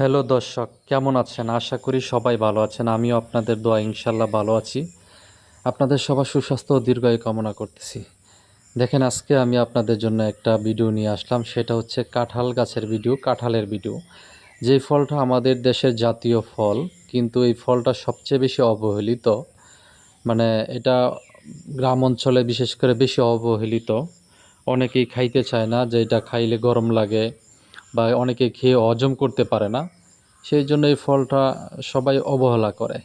Hello দর্শক, কেমন আছেন? আশা করি সবাই ভালো আছেন। আমিও আপনাদের দোয়া ইনশাল্লাহ ভালো আছি। আপনাদের সবার সুস্বাস্থ্য ও দীর্ঘায়ু কামনা করতেছি। দেখেন, আজকে আমি আপনাদের জন্য একটা ভিডিও নিয়ে আসলাম। সেটা হচ্ছে কাঁঠাল গাছের ভিডিও, কাঁঠালের ভিডিও। যেই ফলটা আমাদের দেশের জাতীয় ফল, কিন্তু এই ফলটা সবচেয়ে বেশি অবহেলিত মানে এটা গ্রাম অঞ্চলে বিশেষ করে বেশি অবহেলিত, অনেকেই খাইতে চায় না যে এটা খাইলে গরম লাগে বা অনেকে খেয়ে হজম করতে পারে না, সেই জন্য এই ফলটা সবাই অবহেলা করে।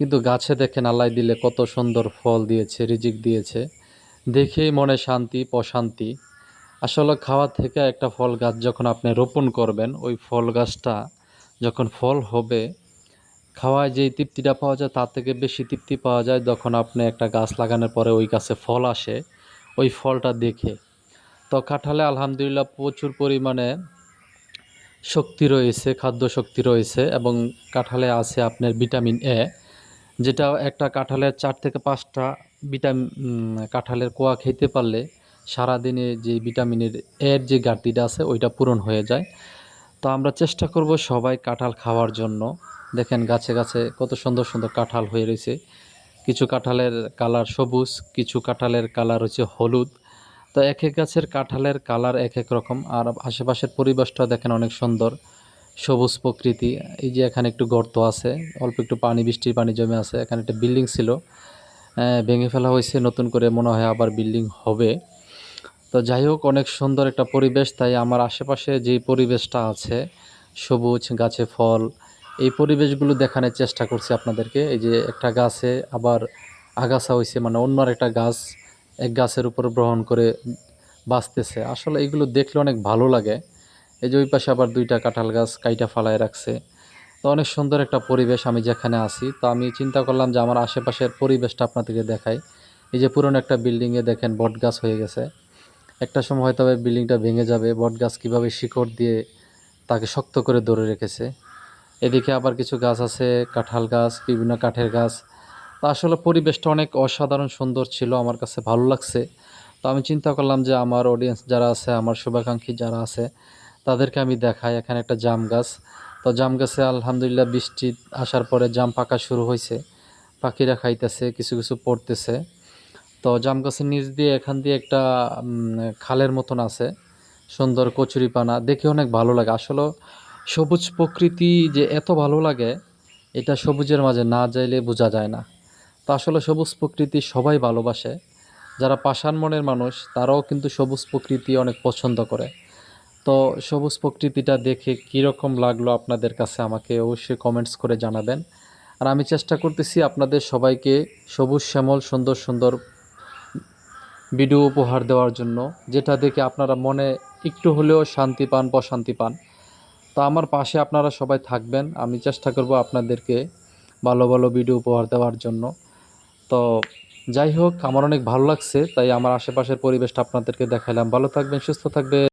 কিন্তু গাছে দেখেন আল্লাহ দিলে কত সুন্দর ফল দিয়েছে, রিজিক দিয়েছে। দেখেই মনে শান্তি, প্রশান্তি। আসলে খাওয়া থেকে একটা ফল গাছ যখন আপনি রোপণ করবেন, ওই ফল গাছটা যখন ফল হবে, খাওয়ায় যেই তৃপ্তিটা পাওয়া যায় তার থেকে বেশি তৃপ্তি পাওয়া যায় যখন আপনি একটা গাছ লাগানোর পরে ওই গাছে ফল আসে, ওই ফলটা দেখে। তো কাঁঠালে আলহামদুলিল্লাহ প্রচুর পরিমাণে শক্তি রয়েছে, খাদ্য শক্তি রয়েছে এবং কাঁঠালে আছে আপনার ভিটামিন এ যেটা একটা কাঁঠালের চার থেকে পাঁচটা ভিটামিন কাঁঠালের কোয়া খেতে পারলে সারাদিনে যে ভিটামিনের এর যে ঘাটতিটা আছে ওইটা পূরণ হয়ে যায়। তো আমরা চেষ্টা করব সবাই কাঁঠাল খাওয়ার জন্য। দেখেন গাছে গাছে কত সুন্দর সুন্দর কাঁঠাল হয়ে রয়েছে। কিছু কাঁঠালের কালার সবুজ, কিছু কাঁঠালের কালার হচ্ছে হলুদ। তো এক এক গাছের কাঁঠালের কালার এক এক রকম, আর আশেপাশের পরিবেশটা দেখেন অনেক সুন্দর। সবুজ প্রকৃতি, এই যে এখানে একটু গর্ত আছে, অল্প একটু পানি, বৃষ্টির পানি জমে আছে, এখানে একটা বিল্ডিং ছিল। ভেঙে ফেলা হয়েছে, নতুন করে মনে হয় আবার বিল্ডিং হবে। তো যাই হোক, অনেক সুন্দর একটা পরিবেশ, তাই আমার আশেপাশে যে পরিবেশটা আছে, সবুজ, গাছে ফল, এই পরিবেশগুলো দেখানোর চেষ্টা করছি আপনাদেরকে। এই যে একটা গাছে আবার আগাছা হয়েছে মানে অন্য একটা গাছ এক গাছের উপর গ্রহণ করে বাঁচতেছে। আসলে এগুলো দেখলে অনেক ভালো লাগে। এই যে ওই পাশে আবার দুইটা কাঁঠাল গাছ কাইটা ফালায় রাখছে। তো অনেক সুন্দর একটা পরিবেশ আমি যেখানে আছি। তো আমি চিন্তা করলাম যে আমার আশেপাশের পরিবেশটা আপনাদেরকে দেখাই। এই যে পুরনো একটা বিল্ডিংয়ে দেখেন বট গাছ হয়ে গেছে। একটা সময় হয়তো বিল্ডিংটা ভেঙে যাবে। বট গাছ কীভাবে শিকড় দিয়ে তাকে শক্ত করে ধরে রেখেছে। এদিকে আবার কিছু গাছ আছে, কাঁঠাল গাছ, বিভিন্ন কাঠের গাছ। তো আসলে পরিবেশটা অনেক অসাধারণ, সুন্দর ছিল, আমার কাছে ভালো লাগছে। তো আমি চিন্তা করলাম যে আমার অডিয়েন্স যারা আছে, আমার শুভাকাঙ্ক্ষী যারা আছে, তাদেরকে আমি দেখাই। এখানে একটা জাম গাছ। তো জাম গাছে আলহামদুলিল্লাহ বৃষ্টি আসার পরে জাম পাকা শুরু হয়েছে। পাখিরা খাইতেছে, কিছু কিছু পড়তেছে। তো জাম গাছের নিচ দিয়ে এখান দিয়ে একটা খালের মতন আছে, সুন্দর কচুরিপানা দেখে অনেক ভালো লাগে। আসলে সবুজ প্রকৃতি যে এত ভালো লাগে, এটা সবুজের মাঝে না যাইলে বোঝা যায় না। তো আসলে সবুজ প্রকৃতি সবাই ভালোবাসে। যারা পাষাণ মনের মানুষ, তারাও কিন্তু সবুজ প্রকৃতি অনেক পছন্দ করে। তো সবুজ প্রকৃতিটা দেখে কীরকম লাগল আপনাদের কাছে আমাকে অবশ্যই কমেন্টস করে জানাবেন। আর আমি চেষ্টা করতেছি আপনাদের সবাইকে সবুজ, শ্যামল, সুন্দর সুন্দর ভিডিও উপহার দেওয়ার জন্য, যেটা দেখে আপনারা মনে একটু হলেও শান্তি পান, প্রশান্তি পান। তো আমার পাশে আপনারা সবাই থাকবেন। আমি চেষ্টা করব আপনাদেরকে ভালো ভালো ভিডিও উপহার দেওয়ার জন্য। তো যাই হোক, আমার অনেক ভালো লাগছে, তাই আমার আশেপাশের পরিবেশটা আপনাদেরকে দেখালাম ভালো থাকবেন, সুস্থ থাকবে